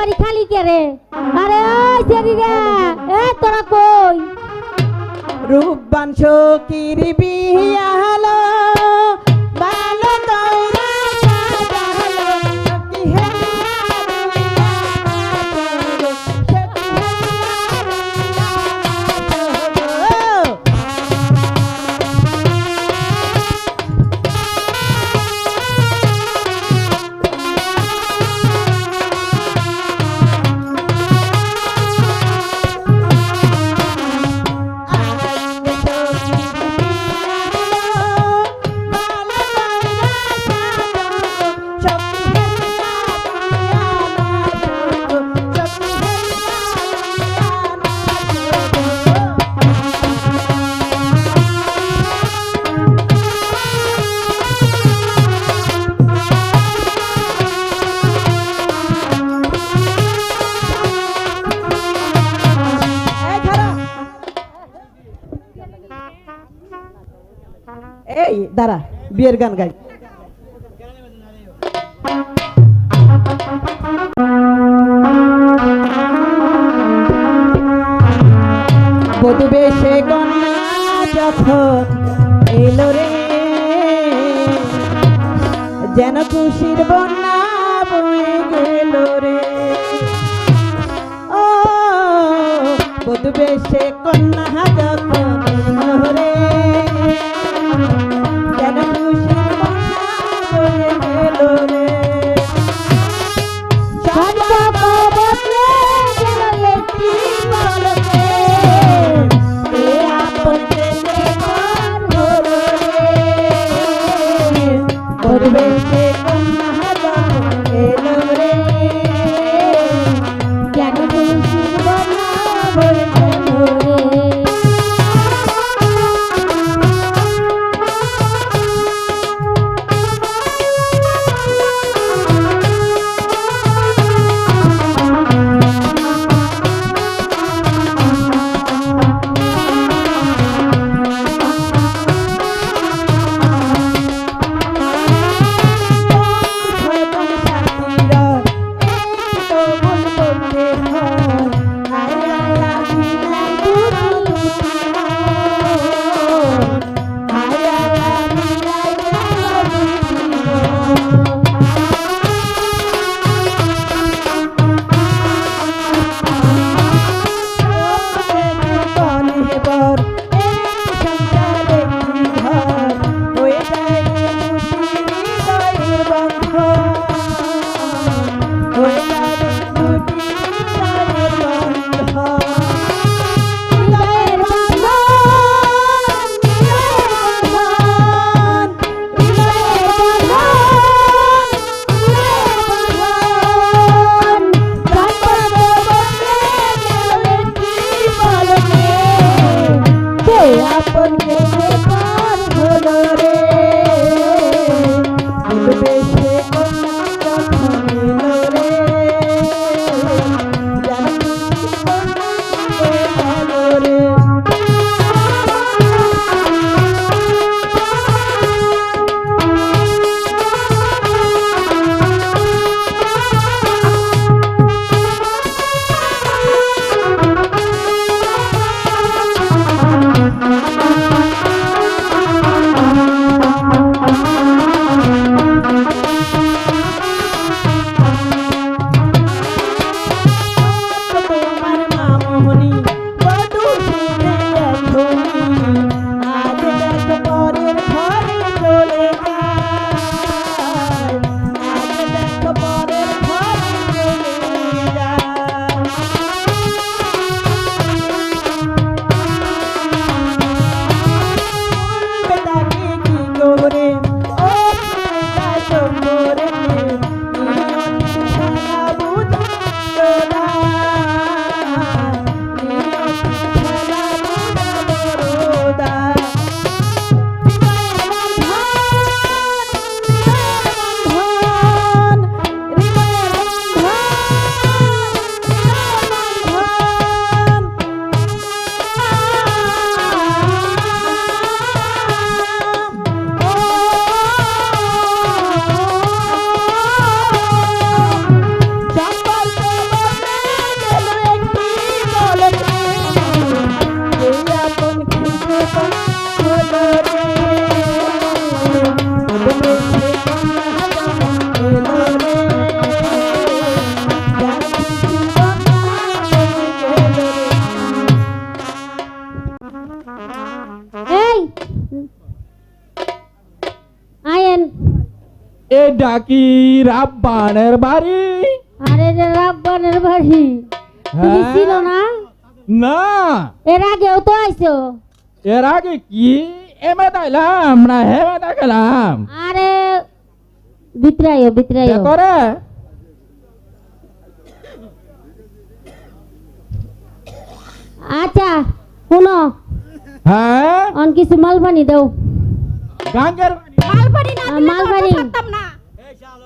বাড়ি খালি কে রে? আরে ওই সেরি রে এ, তোরা কই? রূপবান সকির বিয়া হলো। বিয়ের গান গাই। বধু বেশে কন্যা যখন এলো রে, যেন খুশির বন্যা বয়ে গেল রে। বেশে কন্যা যখন এটা কি রাব্বানের বাড়ি। আরে রে রাব্বানের বাড়ি? তুমি হ্যাঁ? ছিল না? না। এর আগেও তো আইছো। এর আগে কি? এমে তাইলাম না হেমে দেখালাম। আরে বিতরাইও বিতরাইও। করে আচ্ছা শুনো। হ্যাঁ। অন কিছু মালবানি দাও। গাঙ্গের মালপানি না মালপানি। থাকতাম না।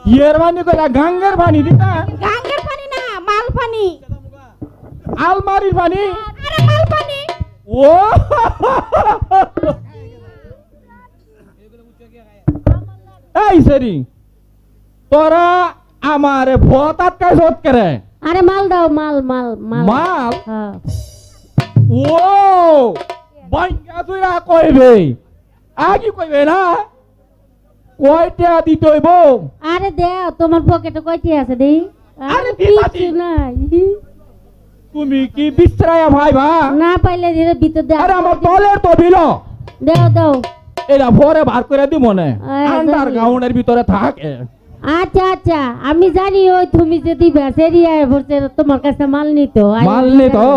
ইয়ের বানি কইলা গাঙ্গের পানি দিতা গাঙ্গের পানি না মালপানি আলমারির পানি আরে মালপানি ও! এই সেরি তোরা আমার ভত আটকায় সত করে আরে মাল দাও মাল মাল মাল। মাল? হ্যাঁ। ও! বাইঙ্গা তুইরা কইবে। আগে কইবে না? কয়টা দিতে হইব? আরে দেও তোমার পকেটে কয়টি আছে দেই? আরে কিছু নাই। তুমি কি ভা না পাইলে দিলে ভিতর আরে আমার তলের তো বিল। দাও দাও। এটা পরে বার করে দিব মনে। আন্ডার জানি। গ্রাউন্ডের ভিতরে থাকে। আচ্ছা আচ্ছা। আমি জানি ওই তুমি যদি দিবা সেরিয়ায় ভরছে তোমার কাছে মাল নিত। মাল নে তো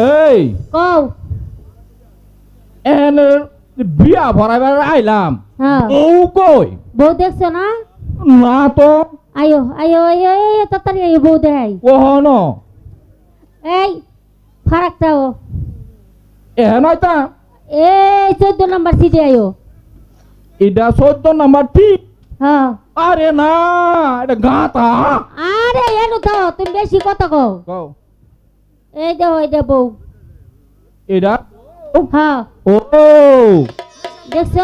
এই। কও। এন বিয়া ভরাইবার আইলাম। হ্যাঁ। ও কই? বউ দেখছ না? না তো। আইও আইও আইও আইও তাড়াতাড়ি আইও বউ দেখাই। কহন এই ফারাকটাও এ নয়তা এই চোদ্দ নাম্বার সিটে আইও এটা চোদ্দ নাম্বার ঠিক হ্যাঁ। আরে না এটা গাঁতা আরে এনো তো তুমি বেশি কথা কও। কও। এই দেখো এই দে বউ। এটা? হ্যাঁ। ও। দেখছ?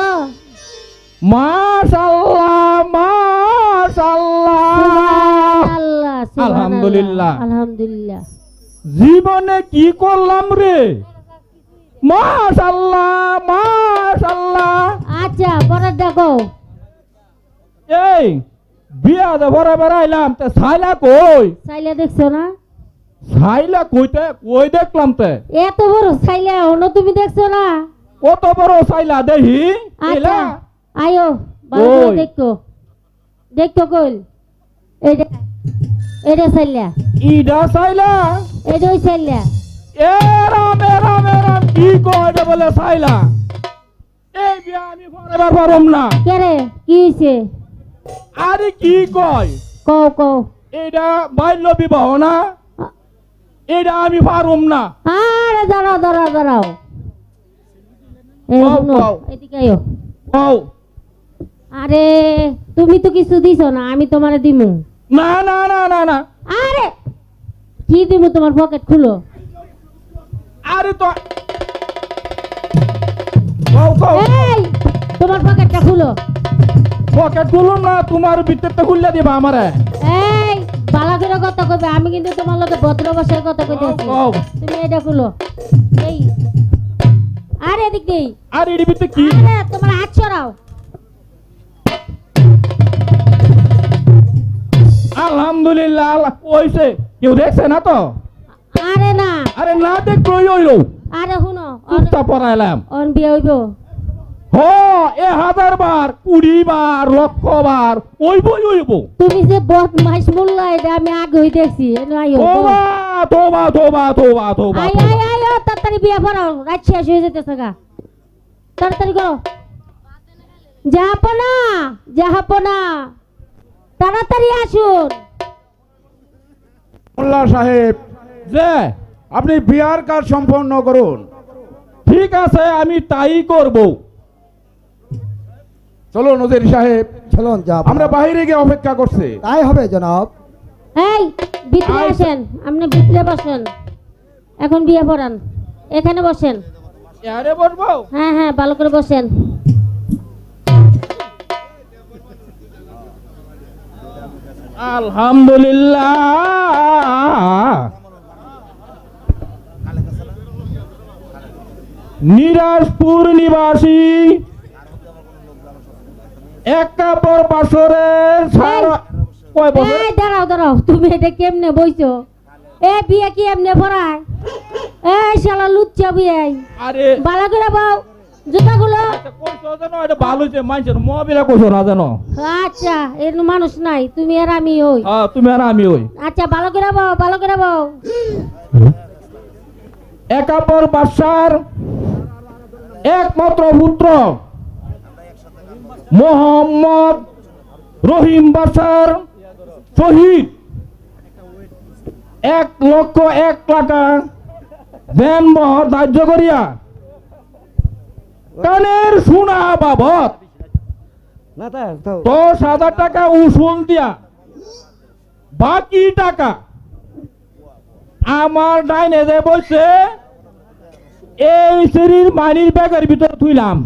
আলহামদুলিল্লাহ। আলহামদুলিল্লাহ। জীবনে কি করলাম রে? মাশাল্লাহ মাশাল্লাহ। আচ্ছা পরের দেখো। এই বিয়া দে ভরা বেড়াইলাম তে সাইলা কই? চাইলে দেখছ না? সাইলা কইতে কই দেখলাম তে? এত বড় চাইলে হলো তুমি দেখছ না? কত বড় সাইলা দেহি? আচ্ছা এলা? আয়ো ভালো করে দেখো। দেখো কইল এইটা এটা চাইলা ইডা সাইলা এটা ওই চাইলা এ রাম এ রাম এ রাম কি রে বলে সাইলা এই বিয়া আমি ভরাবার পারম না। কে রে কি হয়েছে আরে কি কয়? কও কও। এটা বাল্য বিবাহ না? এটা আমি পারুম না। আরে দাঁড়াও দাঁড়াও দাঁড়াও। আরে তুমি তো কিছু দিছো না আমি তোমারে দিমু। না না না না না। আরে কি দিমু তোমার পকেট খুলো। আরে তো এই তোমার পকেটটা খুলো। পকেট খুলুম না তোমার ভিতরটা খুললে দিবা আমারে। এই বালা করে কথা কইবে আমি কিন্তু তোমার লগে ভদ্র ভাষায় কথা কইতেছি। তুমি এটা খুলো। এই আরে এদিক দেই। আর এর ভিতরে কি? আরে তোমার হাত ছড়াও আলহামদুলিল্লাহ আল্লাহ কইছে। কেউ দেখছে না তো? আরে না। আরে না দেখলই হইল। আরে শুনো চুপটা পড়াইলাম অন বিয়ে হইব। হ এ হাজার বার কুড়ি বার লক্ষ বার ওইবই ওইব তুমি যে বদমাইশ মোল্লা এটা আমি আগে হই দেখছি তোবা তোবা তোবা তোবা তোবা আই আই ও, তাড়াতাড়ি বিয়ে পড়াও রাত শেষ হয়ে যেতেছে গা। তাড়াতাড়ি করো। যাহাপনা যাহাপনা তাড়াতাড়ি আসুন। মোল্লা সাহেব যে আপনি বিয়ার কাজ সম্পন্ন করুন। ঠিক আছে আমি তাই করব। চলো নজির সাহেব। চলুন যাব আমরা বাইরে গিয়ে অপেক্ষা করছি। তাই হবে জনাব। এই ভিতরে আসেন আপনি ভিতরে বসেন। এখন বিয়ে পড়ান। এখানে বসেন। আরে বলব হ্যাঁ হ্যাঁ ভালো করে বসেন। আলহামদুলিল্লাহ। নিরাজপুর নিবাসী। এক কাপড় বাসরের সারা কয় বছর? এই দাঁড়াও দাঁড়াও তুমি এটা কেমনে বইছো? এ বিয়ে কি এমনে পড়ায়? এই শালা লুচ্চা বিয়ে। আরে ভালো করে বাও জুতাগুলো। আচ্ছা, আচ্ছা এর মানুষ নাই তুমি আর আমি ওই। তুমি আর আমি ওই। আচ্ছা ভালো করে বাও ভালো করে বাও একাপর বাদশার একমাত্র পুত্র। মোহাম্মদ রহিম বাদশার শহীদ। এক লক্ষ এক টাকা দেন মহর ধার্য করিয়া। কানের সোনা বাবদ দশ হাজার টাকা উসুল দিয়া। বাকি টাকা আমার ডাইনে যে বসে এই শরীর মানির ব্যাগের ভিতর থুইলাম।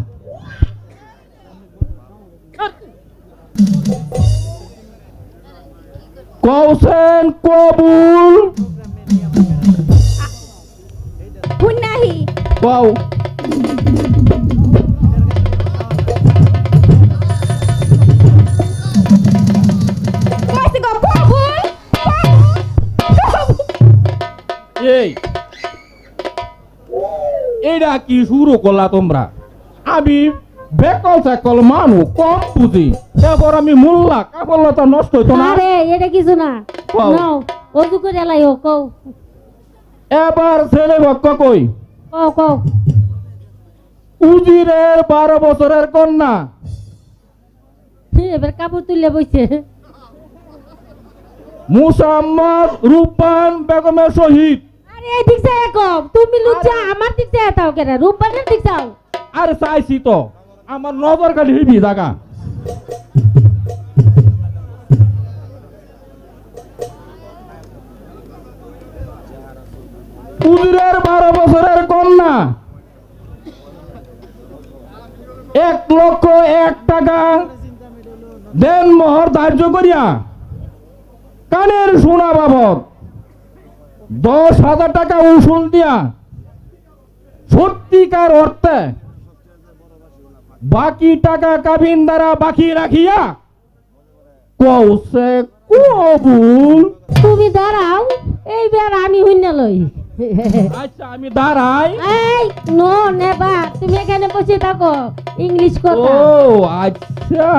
কৌশেন কবুল। কও। এই এইটা কি শুরু করলা তোমরা? আমি বেকল সেকল মানু কম বুঝি এরপর আমি মোল্লা কাপড়লতা নষ্ট হইতো না। আরে এটা কিছু না। নাও অজু করে লাইও কও। এবার ছেলে ভক্ত কই? কও কও। উজিরের বারো বছরের কন্যা। এবার কাপড় তুলে বইছে। মুসাম্মদ রূপান বেগমের শহীদ। আরে এই দিক চাই কম তুমি লুচ্চা আমার দিক চাই তাও কেন রূপবানের দিক চাও। আরে চাইছি তো। আমার নজর খালি হইবি জাগা উজিরের বারো বছরের কন্যা। এক লক্ষ এক টাকা দেন মোহর ধার্য করিয়া কানের সোনা বাবদ দশ হাজার টাকা উসুল দিয়া সত্যিকার অর্থে বাকি টাকা কাবিন দ্বারা বাকি রাখিয়া? কৌশে কবুল তুমি দাঁড়াও এইবার আমি হইন লই। আচ্ছা আমি দাঁড়াই। এই নো নেবা তুমি এখানে বসে থাকো ইংলিশ কথা। ও আচ্ছা।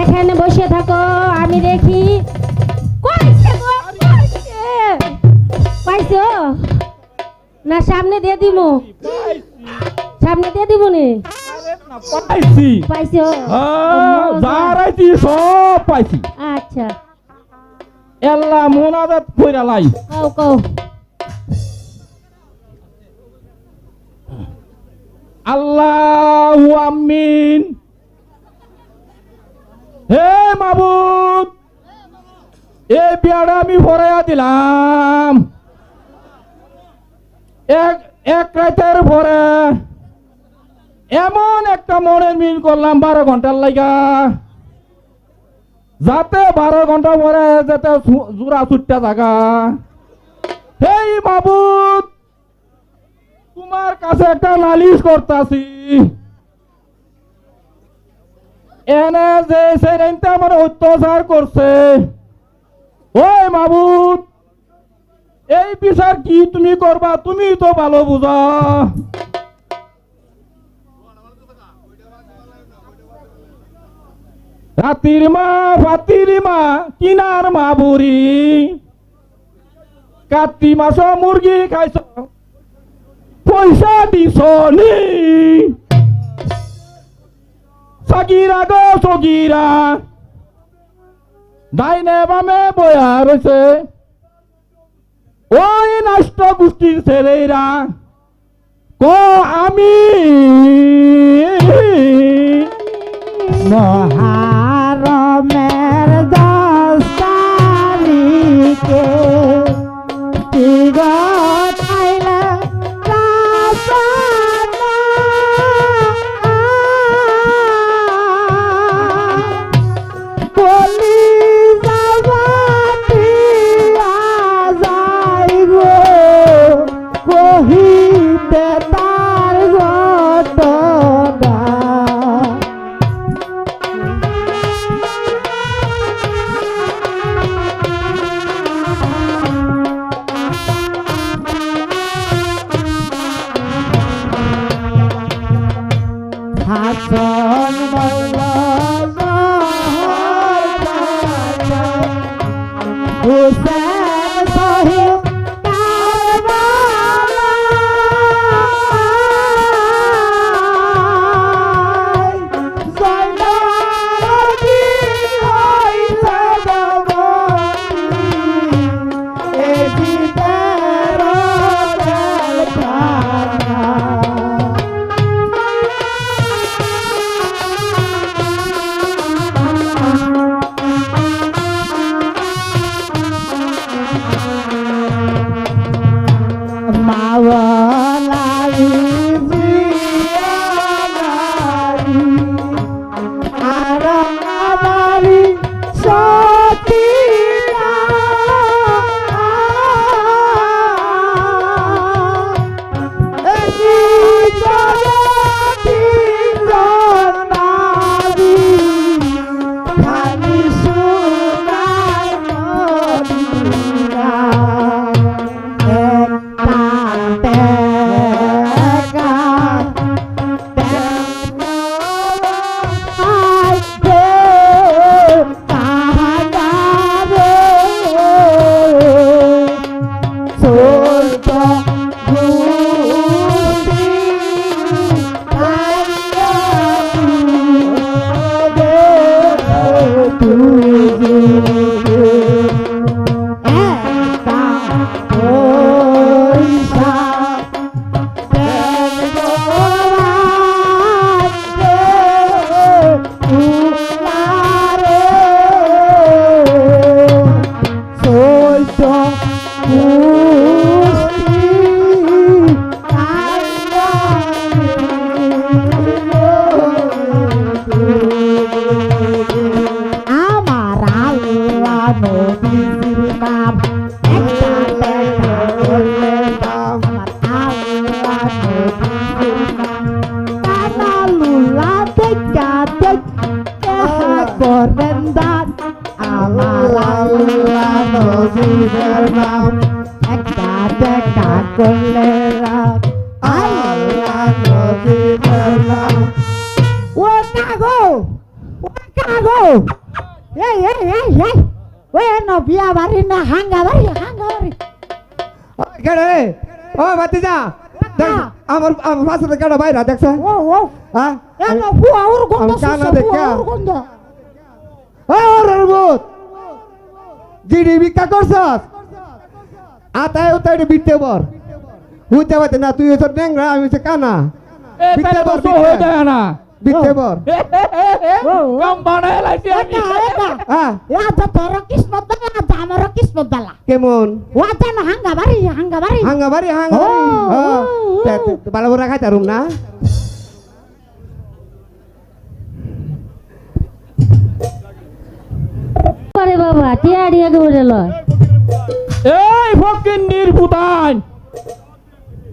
এখানে বসে থাকো আমি দেখি। কইছে গো, কইছে। পাইছো? না সামনে দিয়ে দিমু। সামনে দিয়ে দিব নি। পাইছি। পাইছো হ্যাঁ, মজা। সব পাইছি। আচ্ছা। এল্লা মোনাজাত কইরা লাই। কও কও। আল্লাহু আমিন। হে মাবুদ এই বিয়াটা আমি ভরাইয়া দিলাম। এক এক রাতের পরে এমন একটা মনের মিল করলাম বারো ঘণ্টার লাগা যাতে বারো ঘণ্টা পরে যাতে জোড়া ছুটটা থাকা হেই মাবুদ তোমার কাছে একটা নালিশ করতাছি। এনে যে সেরেনটা আমার অত্যাচার করছে। ওই মাবুদ এই বিচার কি তুমি করবা? তুমি তো ভালো বুঝা। রাতির মা ফাতির মা, কিনার মা বুড়ি। কাতি মাস মুরগি খাইছ। পয়সা দিছ নি। সগিরা গো, সগিরা। ডাইনে বামে বয়া রয়েছে ওই নষ্ট গোষ্ঠীর ছেলেরা ক আমি মহারমের দশ তারিখে কাগো ও কাগো। এই এই এই এই ওই ন বিয়া বাড়ি না হাঙ্গা বাড়ি হাঙ্গা বাড়ি। কেডে ও বাতিজা আমার আমার পাশে কেডে বাইরা দেখছ? ও ও হ্যাঁ এ ন ফুয়া ওর গন্ধ কানা দেখা। ওর গন্ধ। ও ররবুত জিডি ভিক্ষা করছস? আতায় উতায় বিটতে বর। বুঝতে পারতে না তুই হচ্ছে নেংরা আমি হচ্ছে কানা। বিটতে বর তো হয়ে যায় না। হ্যাঁ আজ তোর কিসমত বালা আজ আমার কিসমত বালা কেমন ও আজ না হাঙ্গা বাড়ি হাঙ্গা বাড়ি হাঙ্গা বাড়ি হাঙ্গা বাড়ি ও, হ্যাঁ। ও, তে- ও। তে- ভালো করে খাইতে পারুম না আরে বাবা টিয়া টিয়া করে লয় এই ফকির নির্বুদান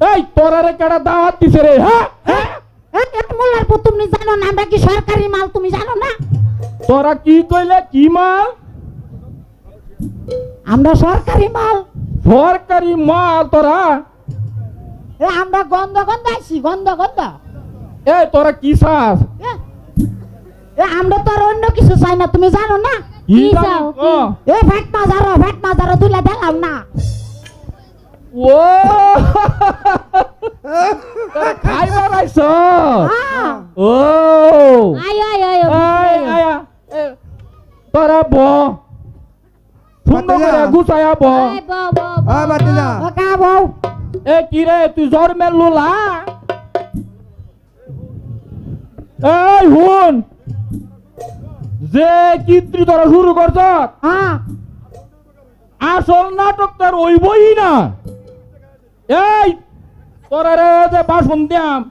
এই তোরারে কেডা দাওয়াত দিছে রে হ্যাঁ মোল্লার পুত তুমি জানো না আমরা কি সরকারি মাল তুমি জানো না? তোরা কি কইলে কি মাল? আমরা সরকারি মাল। সরকারি মাল তোরা? এ আমরা গন্ধ গন্ধ আছি গন্ধ গন্ধ। এই তোরা কি চাস? এ, এ আমরা তো আর অন্য কিছু চাই না তুমি জানো না? কি চাও, এ ভ্যাট মাজারো ভ্যাট মাজারো তুলে দিলাম না। ও খাইবার হ্যাঁ। ও আয় আয় আয় আয়া, এ, তোরা ব সুন্দর। করে গুছায়া ব আয় বাও বাও ও কা বউ এ কি রে তুই জ্বর মেলুলা এই হুন যে কীর্তি তোরা শুরু করছ আসল নাটক তোর ওইবই না এই তোরা রে যে বাসন দিয়াম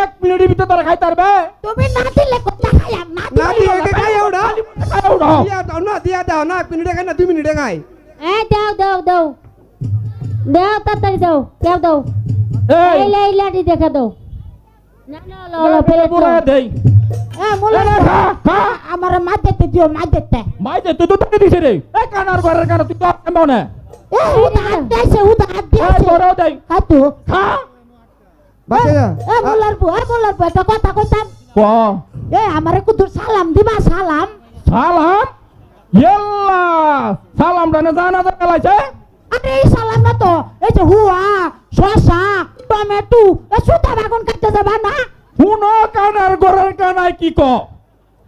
এক মিনিটের ভিতরে তোরা খাইতে পারবে? তুমি না দিলে কোথা খাইয়াম না না দিলে দিয়ে খাই ওটা খাই উঠাও। দিয়া দাও না দিয়া দাও না এক মিনিটে খাই না দুই মিনিটে খাই। এই দাও দাও দাও। দাও তাড়াতাড়ি দাও কেউ দাও। এই। এই লে এই লাঠি দেখা দাও। না না লো লো ফেলে পুরা দেই। এ মোল্লা এ, খা, খা। আমার মা দিতে দিও মা দিতে মাই দে তুই তো তাকে দিছে রে। এই কানার ঘরের কানা তুই তো কেমন? না এ উদা হাত দিয়েছে উদা হাত এই দিয়েছে তোরাও দেই কাটু খা বাতিজা এ মোল্লার বউ এ মোল্লার বউ একটা কথা কইতাম ক এ আমারে কুদুর সালাম দিবা সালাম সালাম ইল্লা সালাম রানে জানা যা লাইছে আরে এই সালাম না তো এই যে হুয়া শসা টমেটো এ সুতা বাগুন কাটতে যাবা না শুনো কানার ঘরের কানাই কি ক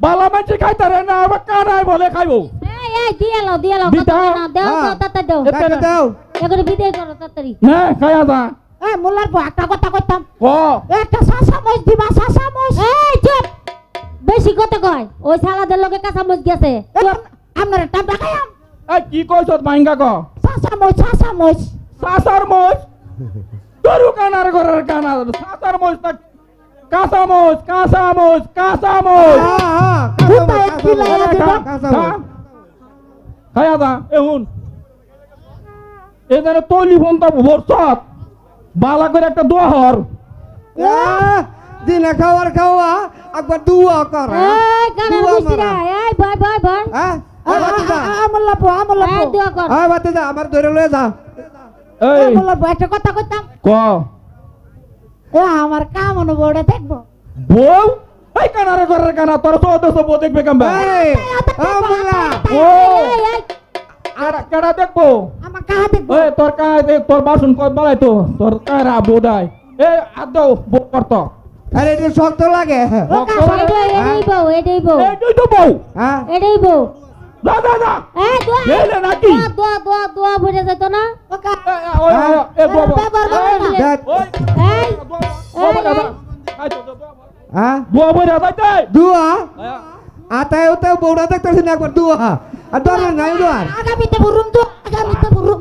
বালা মাঝে খাইতারে না আবার কানাই বলে খাইবো এই এই দিয়ে লাও দিয়ে লাও দিতা? কথা না দাও হ্যাঁ। দাও তাড়াতাড়ি দাও। এ, কাকে দাও। এগুলো বিদায় করো তাড়াতাড়ি। হ্যাঁ খাইয়া যা এ মোল্লার বউ একটা কথা কইতাম। ক? এ একটা শাসা মজ দিবা শাসা মজ এই চুপ। বেশি কথা কয়। ওই সালাদের লগে কাঁচা মরিচ গেছে আপনার টাকা খাইয়াম এই কি কইছ মাইঙ্গা ক? শাসা মজ শাসা মজ সাসার মোজ গরু কানার ঘরের কানা সাসার মোজ না কাঁচা মোজ কাঁচা মোজ কাঁচা মোজ হ্যাঁ হ্যাঁ কোথায় কি লাগাই দিবা? খায়া দা এহুন এখানে তৈলি ভরসত বালা করে একটা দোহর দিনে খাওয়ার খাওয়া একবার দুয়া কর দুয়া হ্যাঁ? দোয়া আমার ধরে লয়ে যা। এই। আমল্লা একটা কথা কইতাম। ক আমার কাম অনুভবটা দেখব। বউ? এই কানারে ঘরের কানা তোর তো দেশ বউ দেখবে কেমবা এই ও মোল্লা ও এই এই কেডা কেডা দেখব আমার কাহা দেখব এই তোর কায় দে তোর বাসন কই বালাই তো তোর কায়রা বোদাই এই আদ বউ করত আরে এটা শক্ত লাগে এটাই এটাই বউ এটাই বউ এই দুই তো বউ হ্যাঁ এটাই বউ যা যা যা এই দোয়া গেলে নাকি দোয়া দোয়া দোয়া ভরে যেত না এ, এ, ওই, ওই, এ, করে। দেখ ওই, এই হ্যাঁ দোয়া। আতায় ওতে বউটা দেখতেছি না একবার দুয়া আর দরকার নাই দুয়ার আগামীতে বুরুম তো আগামীতে বুরুম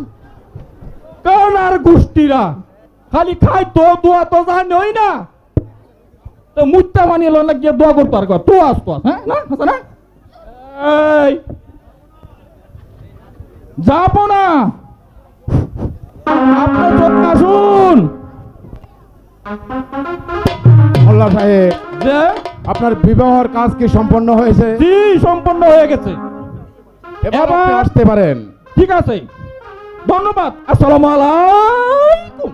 কানার গোষ্ঠীরা খালি খাই তো দোয়া তো জানি হই না তো মুত্তা মানিয়ে লোন লাগিয়ে দোয়া করতো আর কর তো আসতো হ্যাঁ না না এই যাব না আপনি চোখ আসুন মোল্লা সাহেব যে? আপনার বিবাহর কাজ কি সম্পন্ন হয়েছে? জি সম্পন্ন হয়ে গেছে। এবার আপনি আসতে পারেন। ঠিক আছে। ধন্যবাদ। আসসালামু আলাইকুম।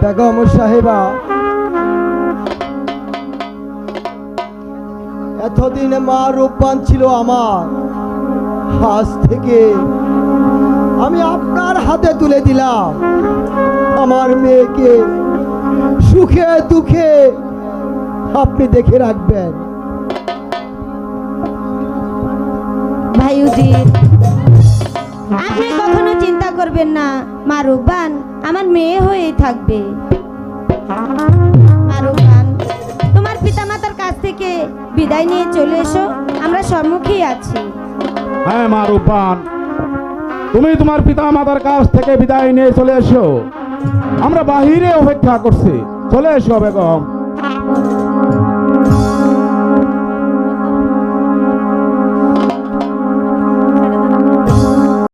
বেগম সাহেবা এতদিন মা রূপবান ছিল আমার। আজ থেকে আমি আপনার হাতে তুলে দিলাম। আমার মেয়েকে সুখে দুঃখে আপনি দেখে রাখবেন। ভাইউজিৎ আপনি কখনো চিন্তা করবেন না, মা রূপবান আমার মেয়ে হয়েই থাকবে। থেকে বিদায় নিয়ে চলে এসো। আমরা সম্মুখেই আছি। হ্যাঁ মা রূপান তুমি তোমার পিতা মাতার কাছ থেকে বিদায় নিয়ে চলে এসো। আমরা বাহিরে অপেক্ষা করছি। চলে এসো, বেগম।